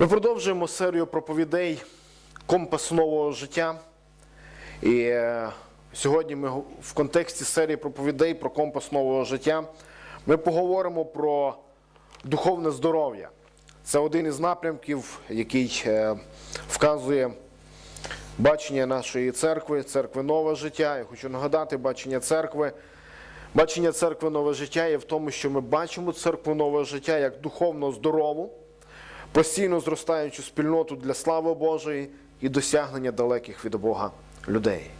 Ми продовжуємо серію проповідей Компас нового життя. І е, сьогодні ми в контексті серії проповідей про компас нового життя ми поговоримо про духовне здоров'я. Це один із напрямків, який е, вказує бачення нашої церкви, церкви нове життя. Я хочу нагадати бачення церкви. Бачення церкви нове життя є в тому, що ми бачимо церкву нове життя як духовно здорову, постійно зростаючу спільноту для слави Божої і досягнення далеких від Бога людей.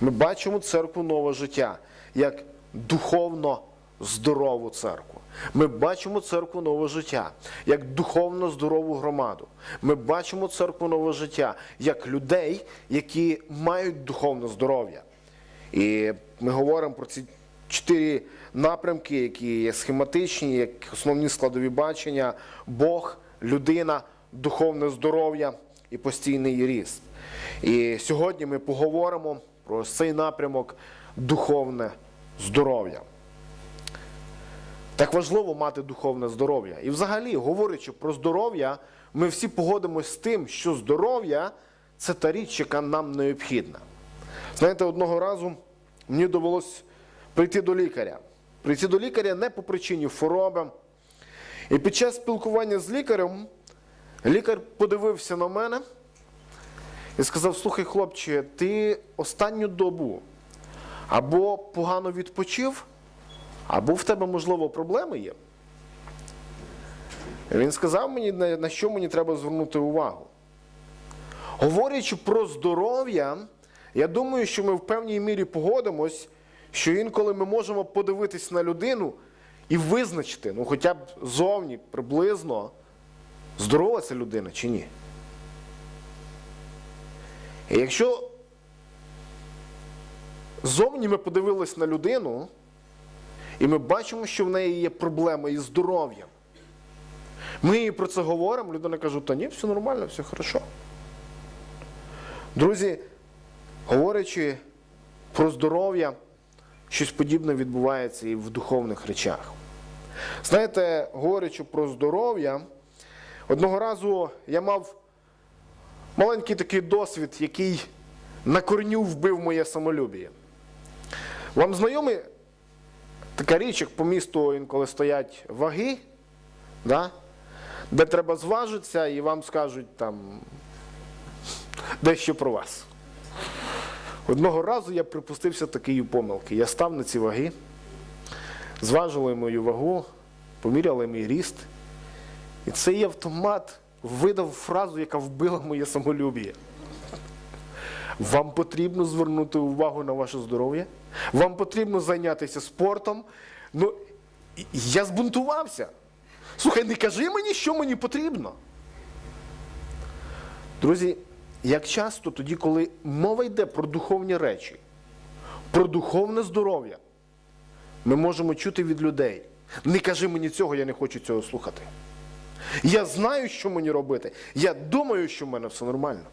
Ми бачимо церкву нове життя як духовно здорову церкву. Ми бачимо церкву нове життя як духовно здорову громаду. Ми бачимо церкву нове життя як людей, які мають духовне здоров'я. І ми говоримо про ці чотири напрямки, які є схематичні, як основні складові бачення: Бог, людина, духовне здоров'я і постійний ріст. І сьогодні ми поговоримо про цей напрямок духовне здоров'я. Так важливо мати духовне здоров'я. І взагалі, говорячи про здоров'я, ми всі погодимося з тим, що здоров'я це та річ, яка нам необхідна. Знаєте, одного разу мені довелось прийти до лікаря. Прийти до лікаря не по причині хвороби. І під час спілкування з лікарем лікар подивився на мене і сказав: слухай, хлопче, ти останню добу або погано відпочив, або в тебе, можливо, проблеми є. Він сказав мені, на що мені треба звернути увагу. Говорячи про здоров'я, я думаю, що ми в певній мірі погодимось, що інколи ми можемо подивитись на людину і визначити, ну хоча б зовні, приблизно, здорова ця людина чи ні. І якщо зовні ми подивились на людину, і ми бачимо, що в неї є проблеми із здоров'ям, ми їй про це говоримо, людина каже, та ні, все нормально, все хорошо. Друзі, говорячи про здоров'я, щось подібне відбувається і в духовних речах. Знаєте, говорячи про здоров'я, одного разу я мав маленький такий досвід, який на корню вбив моє самолюбіє. Вам знайомі така річ, як по місту інколи стоять ваги, да? де треба зважитися, і вам скажуть там дещо про вас. Одного разу я припустився такої помилки. Я став на ці ваги, зважили мою вагу, поміряли мій ріст. І цей автомат видав фразу, яка вбила моє самолюб'я. Вам потрібно звернути увагу на ваше здоров'я, вам потрібно зайнятися спортом. Ну, я збунтувався. Слухай, не кажи мені, що мені потрібно. Друзі, як часто тоді, коли мова йде про духовні речі, про духовне здоров'я, ми можемо чути від людей. Не кажи мені цього, я не хочу цього слухати. Я знаю, що мені робити. Я думаю, що в мене все нормально.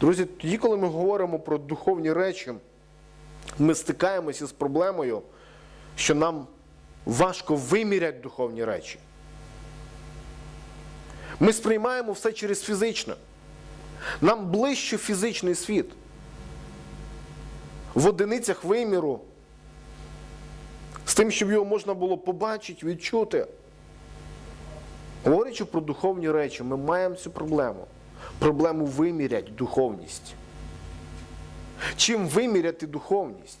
Друзі, тоді, коли ми говоримо про духовні речі, ми стикаємося з проблемою, що нам важко виміряти духовні речі. Ми сприймаємо все через фізичне. Нам ближче фізичний світ. В одиницях виміру. З тим, щоб його можна було побачити, відчути. Говорячи про духовні речі, ми маємо цю проблему. Проблему вимірять духовність. Чим виміряти духовність?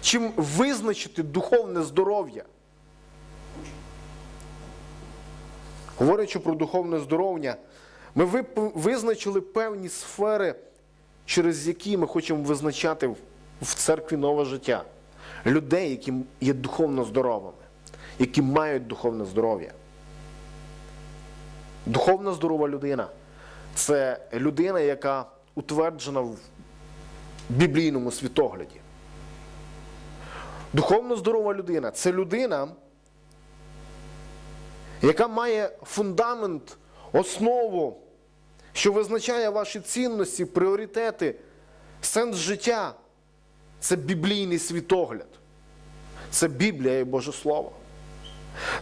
Чим визначити духовне здоров'я? Говорячи про духовне здоров'я, ми визначили певні сфери, через які ми хочемо визначати в- церкві нове життя. Людей, які є духовно здоровими, які мають духовне здоров'я. Духовно здорова людина це людина, яка утверджена в біблійному світогляді. Духовно здорова людина це людина, яка має фундамент, основу, що визначає ваші цінності, пріоритети, сенс життя. Це біблійний світогляд. Це Біблія і Боже Слово.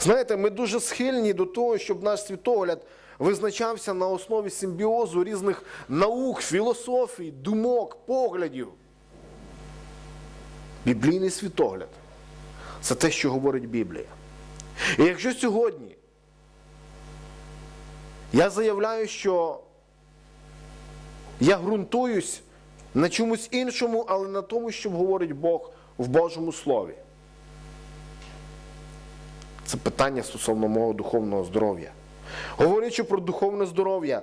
Знаєте, ми дуже схильні до того, щоб наш світогляд визначався на основі симбіозу різних наук, філософій, думок, поглядів. Біблійний світогляд це те, що говорить Біблія. І якщо сьогодні я заявляю, що я ґрунтуюсь на чомусь іншому, але на тому, що говорить Бог в Божому Слові. Це питання стосовно мого духовного здоров'я. Говорячи про духовне здоров'я,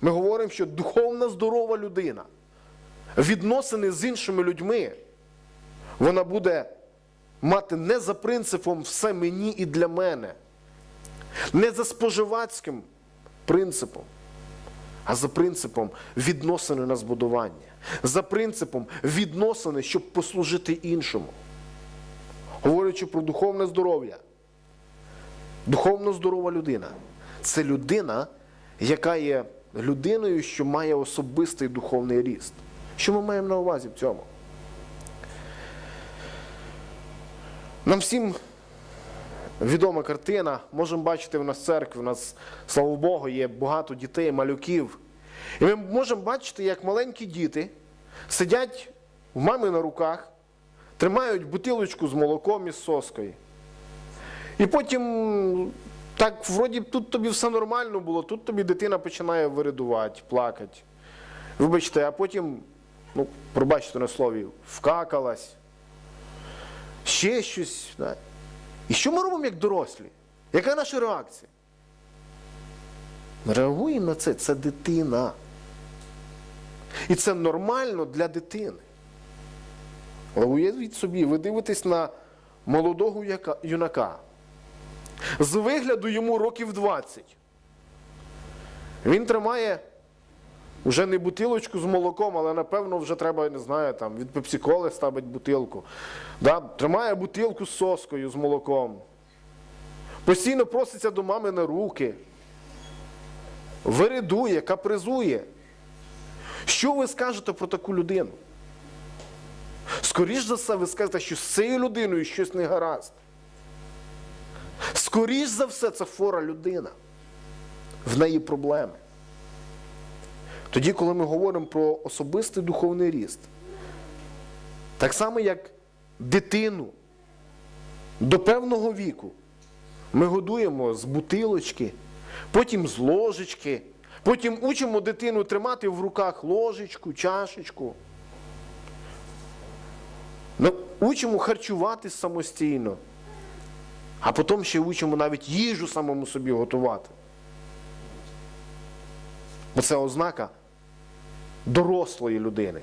ми говоримо, що духовна здорова людина, відносини з іншими людьми, вона буде мати не за принципом все мені і для мене, не за споживацьким принципом, а за принципом відносини на збудування, за принципом відносини, щоб послужити іншому. Говорячи про духовне здоров'я, духовно здорова людина це людина, яка є людиною, що має особистий духовний ріст. Що ми маємо на увазі в цьому? Нам всім відома картина, можемо бачити в нас церкві, у нас, слава Богу, є багато дітей, малюків. І ми можемо бачити, як маленькі діти сидять в мами на руках, тримають бутилочку з молоком із соскою. І потім, так, вроді тут тобі все нормально було, тут тобі дитина починає виридувати, плакати. Вибачте, а потім, ну, пробачте на слові, вкакалась, ще щось. Да. І що ми робимо як дорослі? Яка наша реакція? Ми реагуємо на це, це дитина. І це нормально для дитини. Але уявіть собі, ви дивитесь на молодого юнака. З вигляду йому років 20. Він тримає вже не бутилочку з молоком, але напевно вже треба, не знаю, там, від пепсиколи ставить бутилку. Да? Тримає бутилку з соскою, з молоком. Постійно проситься до мами на руки. Виридує, капризує. Що ви скажете про таку людину? Скоріш за все, ви скажете, що з цією людиною щось не гаразд. Скоріш за все, це фора людина. В неї проблеми. Тоді, коли ми говоримо про особистий духовний ріст, так само, як дитину до певного віку ми годуємо з бутилочки, потім з ложечки, потім учимо дитину тримати в руках ложечку, чашечку. Ну, Учимо харчуватись самостійно, а потім ще учимо навіть їжу самому собі готувати. Бо це ознака дорослої людини,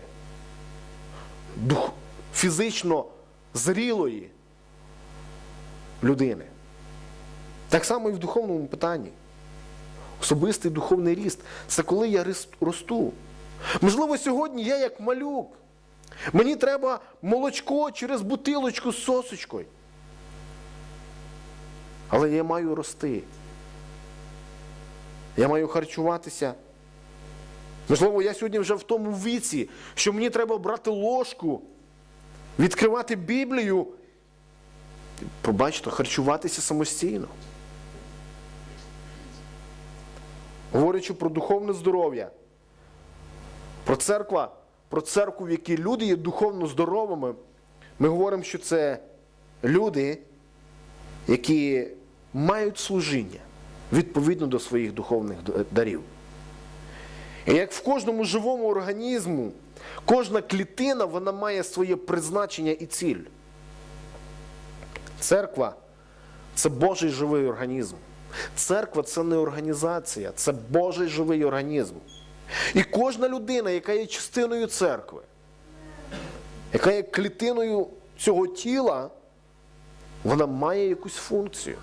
дух, фізично зрілої людини. Так само і в духовному питанні. Особистий духовний ріст це коли я росту. Можливо, сьогодні я як малюк. Мені треба молочко через бутилочку з сосочкою. Але я маю рости. Я маю харчуватися. Можливо, я сьогодні вже в тому віці, що мені треба брати ложку, відкривати Біблію, побачите, харчуватися самостійно. Говорячи про духовне здоров'я, про церква, про церкву, в якій люди є духовно здоровими, ми говоримо, що це люди, які мають служіння відповідно до своїх духовних дарів. Як в кожному живому організму, кожна клітина вона має своє призначення і ціль. Церква це Божий живий організм. Церква це не організація, це Божий живий організм. І кожна людина, яка є частиною церкви, яка є клітиною цього тіла, вона має якусь функцію.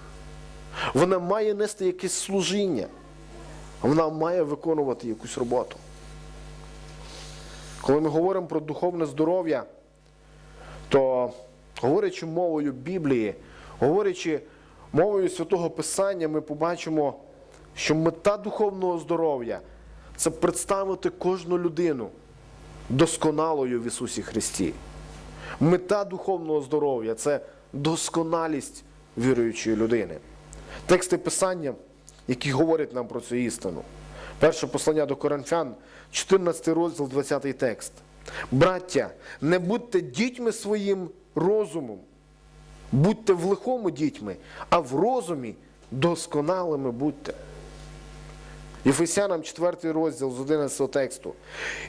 Вона має нести якесь служіння. Вона має виконувати якусь роботу. Коли ми говоримо про духовне здоров'я, то говорячи мовою Біблії, говорячи мовою Святого Писання, ми побачимо, що мета духовного здоров'я це представити кожну людину досконалою в Ісусі Христі. Мета духовного здоров'я це досконалість віруючої людини. Тексти Писання, які говорять нам про цю істину. Перше послання до Коринфян, 14 розділ, 20 текст. Браття, не будьте дітьми своїм розумом, будьте в лихому дітьми, а в розумі досконалими будьте. Єфесянам 4 розділ з 11 тексту.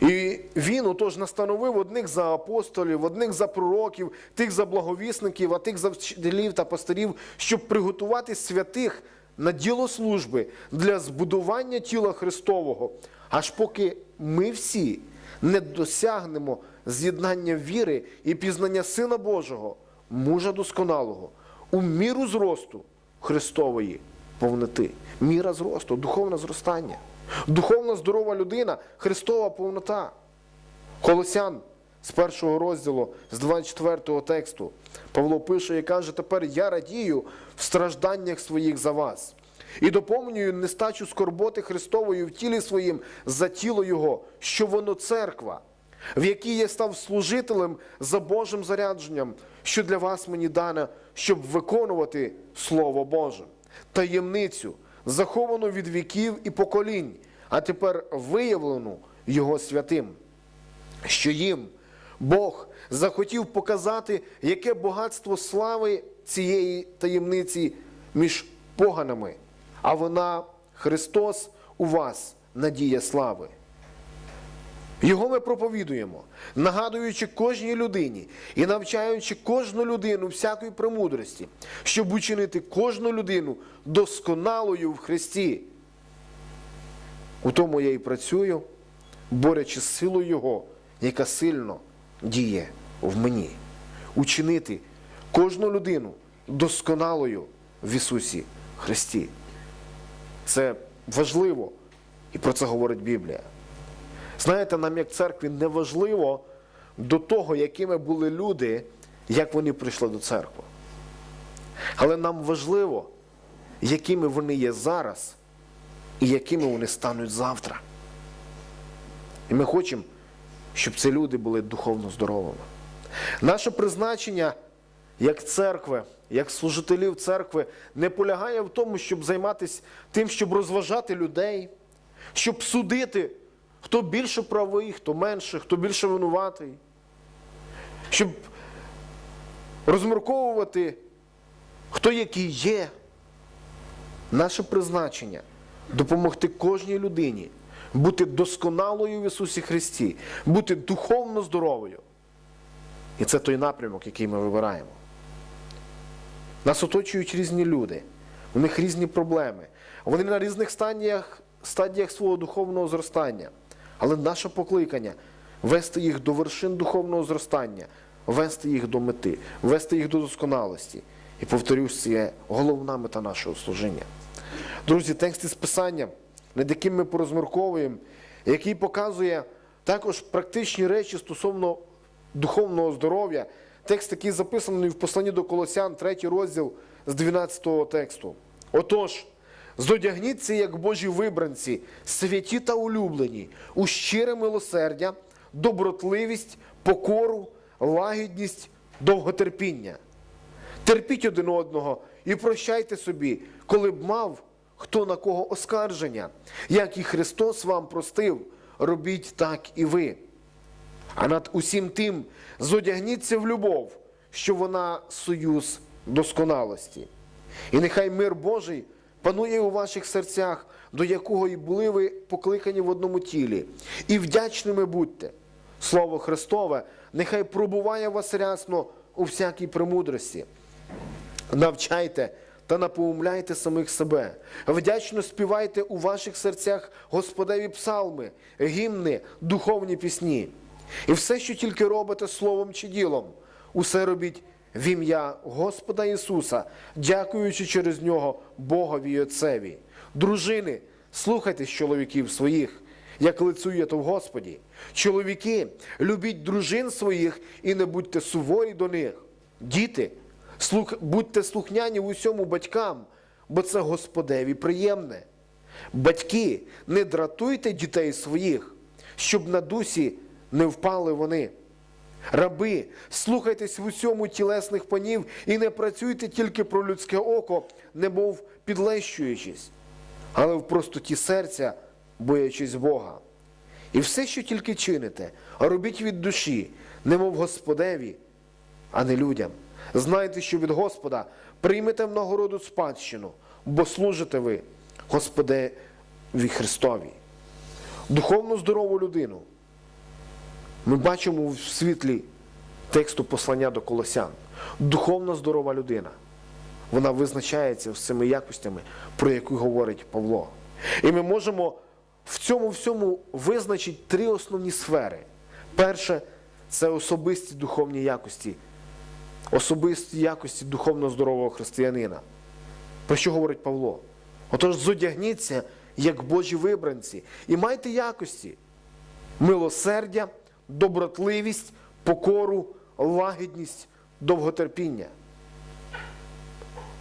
І він отож настановив одних за апостолів, одних за пророків, тих за благовісників, а тих за вчителів та пастирів, щоб приготувати святих на діло служби для збудування тіла Христового, аж поки ми всі не досягнемо з'єднання віри і пізнання Сина Божого, мужа досконалого, у міру зросту Христової повноти. Міра зросту, духовне зростання. Духовно здорова людина, Христова повнота. Колосян з першого розділу, з 24 тексту, Павло пише і каже: тепер я радію в стражданнях своїх за вас. І доповнюю нестачу скорботи Христової в тілі своїм за тіло Його, що воно церква, в якій я став служителем за Божим зарядженням, що для вас мені дане, щоб виконувати Слово Боже, таємницю, заховану від віків і поколінь, а тепер виявлену Його святим що їм Бог захотів показати, яке багатство слави цієї таємниці між поганами, а вона Христос у вас, надія слави. Його ми проповідуємо, нагадуючи кожній людині і навчаючи кожну людину всякої премудрості, щоб учинити кожну людину досконалою в Христі. У тому я і працюю, борючи з силою Його, яка сильно діє в мені. Учинити кожну людину досконалою в Ісусі Христі. Це важливо, і про це говорить Біблія. Знаєте, нам як церкві не важливо до того, якими були люди, як вони прийшли до церкви. Але нам важливо, якими вони є зараз і якими вони стануть завтра. І ми хочемо, щоб ці люди були духовно здоровими. Наше призначення як церкви, як служителів церкви, не полягає в тому, щоб займатися тим, щоб розважати людей, щоб судити, хто більше правий, хто менше, хто більше винуватий, щоб розмірковувати, хто який є. Наше призначення допомогти кожній людині бути досконалою в Ісусі Христі, бути духовно здоровою. І це той напрямок, який ми вибираємо. Нас оточують різні люди, у них різні проблеми. Вони на різних стадіях, стадіях свого духовного зростання. Але наше покликання вести їх до вершин духовного зростання, вести їх до мети, вести їх до досконалості. І повторюсь, це головна мета нашого служіння. Друзі, текст із Писання, над яким ми порозмірковуємо, який показує також практичні речі стосовно духовного здоров'я. Текст, який записаний в посланні до Колосян, 3 розділ з 12 тексту. Отож, зодягніться, як Божі вибранці, святі та улюблені, у щире милосердя, добротливість, покору, лагідність, довготерпіння. Терпіть один одного і прощайте собі, коли б мав хто на кого оскарження. Як і Христос вам простив, робіть так і ви. А над усім тим зодягніться в любов, що вона союз досконалості. І нехай мир Божий панує у ваших серцях, до якого і були ви покликані в одному тілі. І вдячними будьте. Слово Христове, нехай пробуває вас рясно у всякій премудрості. Навчайте та напоумляйте самих себе. Вдячно співайте у ваших серцях Господеві псалми, гімни, духовні пісні. І все, що тільки робите словом чи ділом, усе робіть в ім'я Господа Ісуса, дякуючи через нього Богові й Отцеві. Дружини, слухайтесь чоловіків своїх, як лицюєте в Господі. Чоловіки, любіть дружин своїх і не будьте суворі до них. Діти, слух, будьте слухняні в усьому батькам, бо це Господеві приємне. Батьки, не дратуйте дітей своїх, щоб на дусі не впали вони. Раби, слухайтесь в усьому тілесних панів і не працюйте тільки про людське око, немов підлещуючись, але в простоті серця, боячись Бога. І все, що тільки чините, робіть від душі, немов Господеві, а не людям. Знайте, що від Господа приймете в нагороду спадщину, бо служите ви Господеві Христові. Духовно здорову людину ми бачимо в світлі тексту послання до Колосян. Духовно здорова людина. Вона визначається з цими якостями, про які говорить Павло. І ми можемо в цьому всьому визначити три основні сфери. Перше це особисті духовні якості, особисті якості духовно здорового християнина. Про що говорить Павло? Отож, зодягніться, як Божі вибранці, і майте якості, милосердя, добротливість, покору, лагідність, довготерпіння.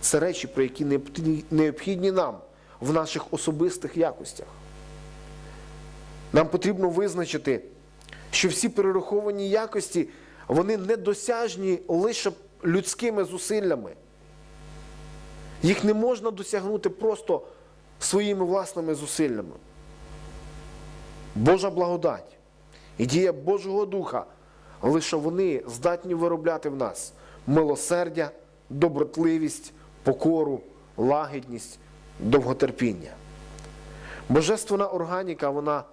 Це речі, про які необхідні- нам в наших особистих якостях. Нам потрібно визначити, що всі перераховані якості, вони недосяжні лише людськими зусиллями. Їх не можна досягнути просто своїми власними зусиллями. Божа благодать і дія Божого Духа, лише вони здатні виробляти в нас милосердя, добротливість, покору, лагідність, довготерпіння. Божественна органіка, вона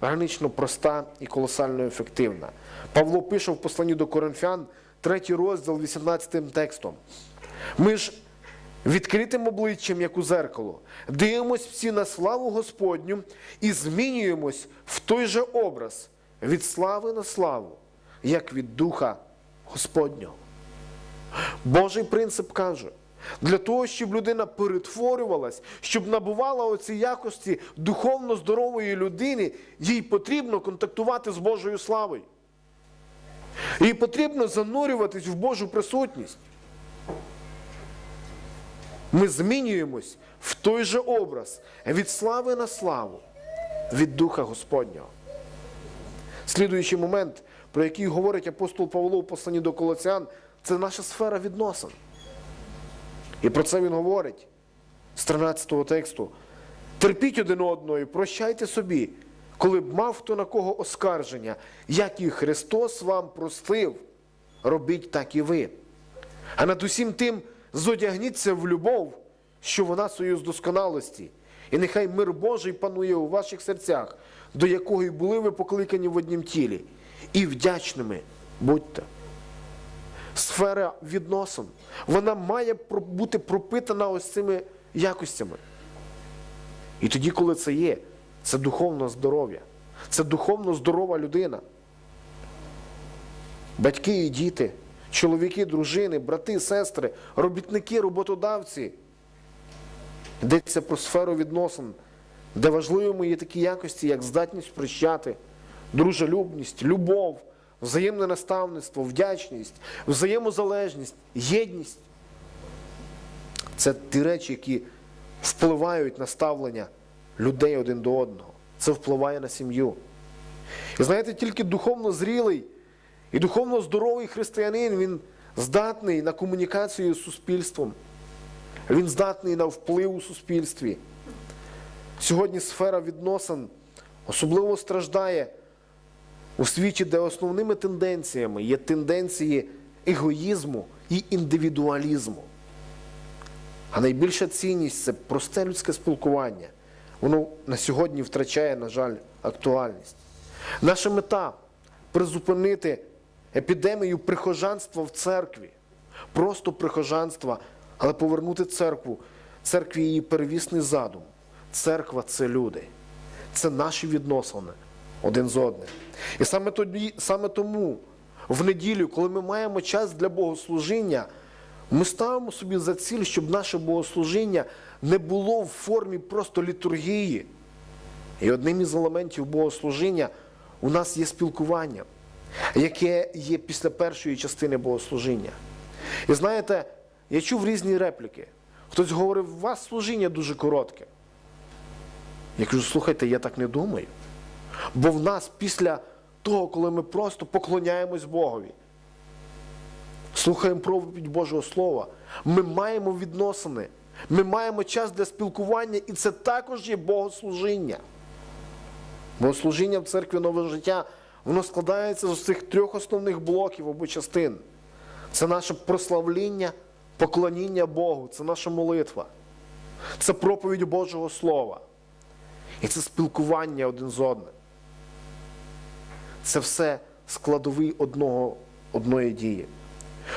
гранично проста і колосально ефективна. Павло пише в посланні до Коринфян, 3 розділ 18 текстом. Ми ж відкритим обличчям, як у зеркало, дивимось всі на славу Господню і змінюємось в той же образ від слави на славу, як від Духа Господнього. Божий принцип каже, для того, щоб людина перетворювалась, щоб набувала оці якості духовно здорової людини, їй потрібно контактувати з Божою славою. Їй потрібно занурюватись в Божу присутність. Ми змінюємось в той же образ від слави на славу, від Духа Господнього. Слідуючий момент, про який говорить апостол Павло в посланні до Колоцян, це наша сфера відносин. І про це він говорить з 13 тексту. Терпіть один одного і прощайте собі, коли б мав хто на кого оскарження, як і Христос вам простив, робіть так і ви. А над усім тим зодягніться в любов, що вона союз досконалості. І нехай мир Божий панує у ваших серцях, до якого й були ви покликані в однім тілі. І вдячними будьте. Сфера відносин, вона має бути пропитана ось цими якостями. І тоді, коли це є, це духовне здоров'я, це духовно здорова людина. Батьки і діти, чоловіки, дружини, брати, сестри, робітники, роботодавці. Йдеться про сферу відносин, де важливими є такі якості, як здатність прощати, дружелюбність, любов, взаємне наставництво, вдячність, взаємозалежність, єдність. Це ті речі, які впливають на ставлення людей один до одного. Це впливає на сім'ю. І знаєте, тільки духовно зрілий і духовно здоровий християнин, він здатний на комунікацію з суспільством. Він здатний на вплив у суспільстві. Сьогодні сфера відносин особливо страждає у світі, де основними тенденціями є тенденції егоїзму і індивідуалізму. А найбільша цінність це просте людське спілкування. Воно на сьогодні втрачає, на жаль, актуальність. Наша мета призупинити епідемію прихожанства в церкві, просто прихожанства, але повернути церкву, церкві її первісний задум. Церква це люди, це наші відносини один з одним. І саме тоді, саме тому в неділю, коли ми маємо час для богослужіння, ми ставимо собі за ціль, щоб наше богослужіння не було в формі просто літургії. І одним із елементів богослужіння у нас є спілкування, яке є після першої частини богослужіння. І знаєте, я чув різні репліки. Хтось говорив, у вас служіння дуже коротке. Я кажу, слухайте, я так не думаю. Бо в нас після того, коли ми просто поклоняємось Богові, слухаємо проповідь Божого Слова. Ми маємо відносини, ми маємо час для спілкування, і це також є богослужіння. Богослужіння в церкві нове життя, воно складається з цих трьох основних блоків або частин. Це наше прославління, поклоніння Богу, це наша молитва, це проповідь Божого Слова. І це спілкування один з одним. Це все складові одного, одної дії.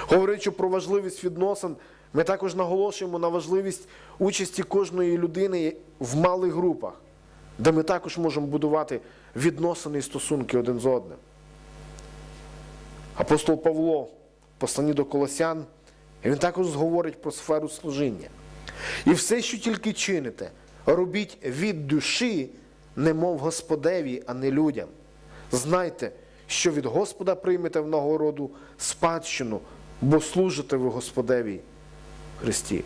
Говорячи про важливість відносин, ми також наголошуємо на важливість участі кожної людини в малих групах, де ми також можемо будувати відносини і стосунки один з одним. Апостол Павло, в посланні до Колосян, він також говорить про сферу служіння. І все, що тільки чините, робіть від душі, немов Господеві, а не людям. Знайте, що від Господа приймете в нагороду спадщину, бо служите ви Господеві Христі.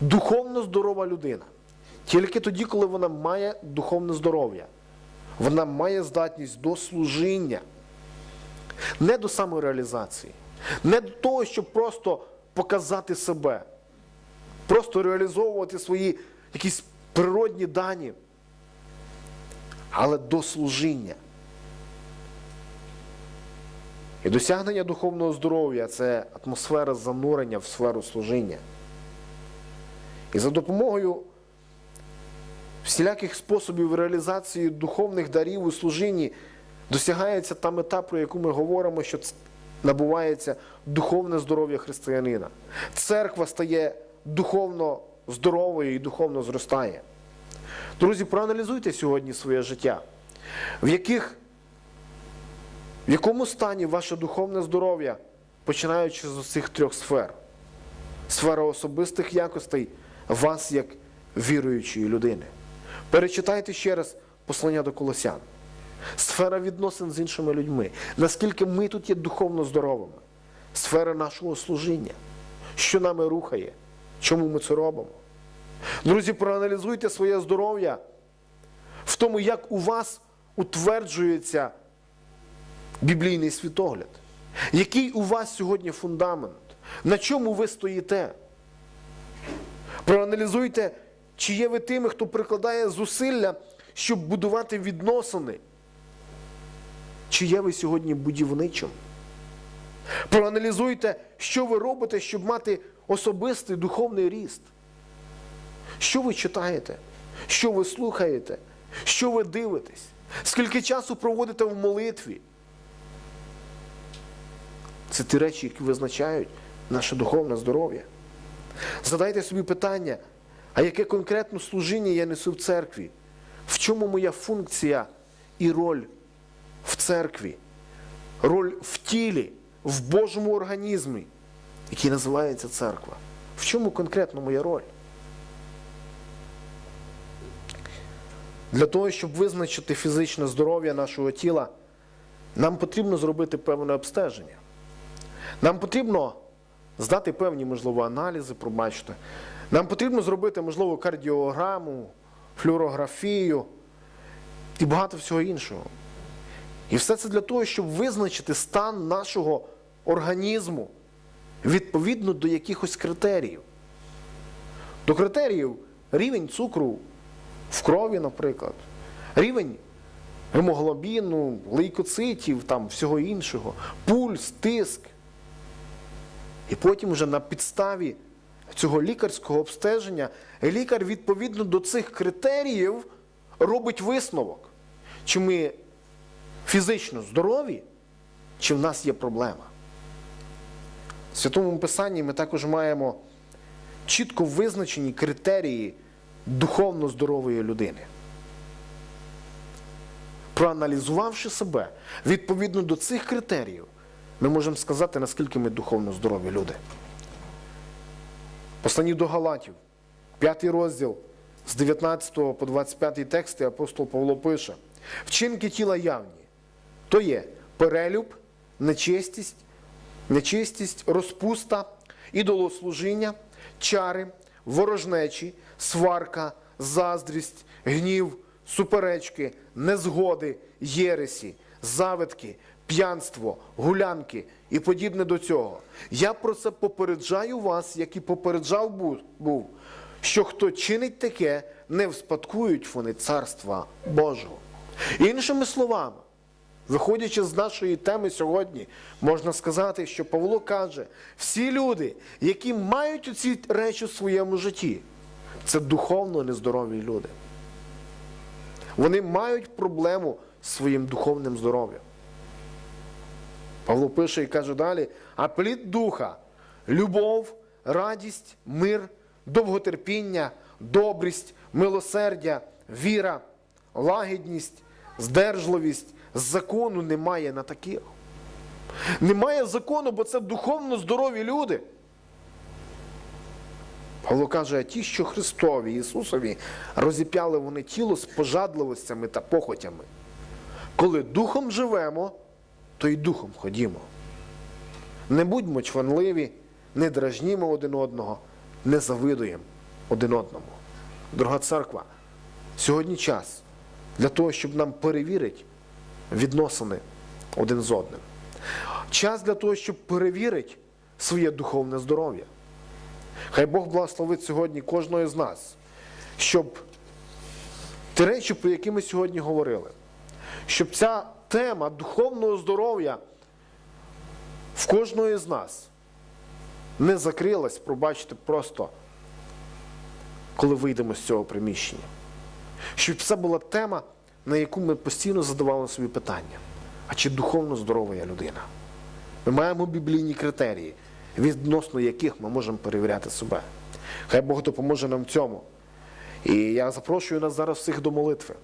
Духовно здорова людина. Тільки тоді, коли вона має духовне здоров'я, вона має здатність до служіння, не до самореалізації, не до того, щоб просто показати себе, просто реалізовувати свої якісь природні дані, але до служіння. І досягнення духовного здоров'я це атмосфера занурення в сферу служіння. І за допомогою всіляких способів реалізації духовних дарів у служінні досягається та мета, про яку ми говоримо, що набувається духовне здоров'я християнина. Церква стає духовно здоровою і духовно зростає. Друзі, проаналізуйте сьогодні своє життя, в яких в якому стані ваше духовне здоров'я, починаючи з цих трьох сфер? Сфера особистих якостей вас як віруючої людини. Перечитайте ще раз послання до Колосян. Сфера відносин з іншими людьми. Наскільки ми тут є духовно здоровими. Сфера нашого служіння. Що нами рухає? Чому ми це робимо? Друзі, проаналізуйте своє здоров'я в тому, як у вас утверджується біблійний світогляд. Який у вас сьогодні фундамент? На чому ви стоїте? Проаналізуйте, чи є ви тими, хто прикладає зусилля, щоб будувати відносини. Чи є ви сьогодні будівничим? Проаналізуйте, що ви робите, щоб мати особистий духовний ріст. Що ви читаєте? Що ви слухаєте? Що ви дивитесь? Скільки часу проводите в молитві? Це ті речі, які визначають наше духовне здоров'я. Задайте собі питання, а яке конкретне служіння я несу в церкві? В чому моя функція і роль в церкві? Роль в тілі, в Божому організмі, який називається церква. В чому конкретно моя роль? Для того, щоб визначити фізичне здоров'я нашого тіла, нам потрібно зробити певне обстеження. Нам потрібно здати певні, можливо, аналізи, пробачте. Нам потрібно зробити, можливо, кардіограму, флюорографію і багато всього іншого. І все це для того, щоб визначити стан нашого організму відповідно до якихось критеріїв. До критеріїв рівень цукру в крові, наприклад, рівень гемоглобіну, лейкоцитів, там, всього іншого, пульс, тиск. І потім вже на підставі цього лікарського обстеження лікар відповідно до цих критеріїв робить висновок, чи ми фізично здорові, чи в нас є проблема. В Святому Писанні ми також маємо чітко визначені критерії духовно здорової людини. Проаналізувавши себе відповідно до цих критеріїв, ми можемо сказати, наскільки ми духовно здорові люди. Послані до Галатів, 5 розділ з 19 по 25 тексти апостол Павло пише: вчинки тіла явні, то є перелюб, нечистість, нечистість, розпуста, ідолослужіння, чари, ворожнечі, сварка, заздрість, гнів, суперечки, незгоди, єресі, завитки, п'янство, гулянки і подібне до цього. Я про це попереджаю вас, як і попереджав був, що хто чинить таке, не вспадкують вони царства Божого. Іншими словами, Виходячи з нашої теми сьогодні, можна сказати, що Павло каже, всі люди, які мають оці речі в своєму житті, це духовно нездорові люди. Вони мають проблему з своїм духовним здоров'ям. Павло пише і каже далі: а плід духа, любов, радість, мир, довготерпіння, добрість, милосердя, віра, лагідність, здержливість. Закону немає на таких. Немає закону, бо це духовно здорові люди. Павло каже, а ті, що Христові, Ісусові, розіп'яли вони тіло з пожадливостями та похотями. Коли духом живемо, то й духом ходімо. Не будьмо чванливі, не дражнімо один одного, не завидуємо один одному. Дорога церква, сьогодні час для того, щоб нам перевірити відносини один з одним. Час для того, щоб перевірити своє духовне здоров'я. Хай Бог благословить сьогодні кожного з нас, щоб ті речі, про які ми сьогодні говорили, щоб ця тема духовного здоров'я в кожного з нас не закрилась, пробачте, просто коли вийдемо з цього приміщення. Щоб це була тема, на яку ми постійно задавали собі питання. А чи духовно здорова я людина? Ми маємо біблійні критерії, відносно яких ми можемо перевіряти себе. Хай Бог допоможе нам в цьому. І я запрошую нас зараз всіх до молитви.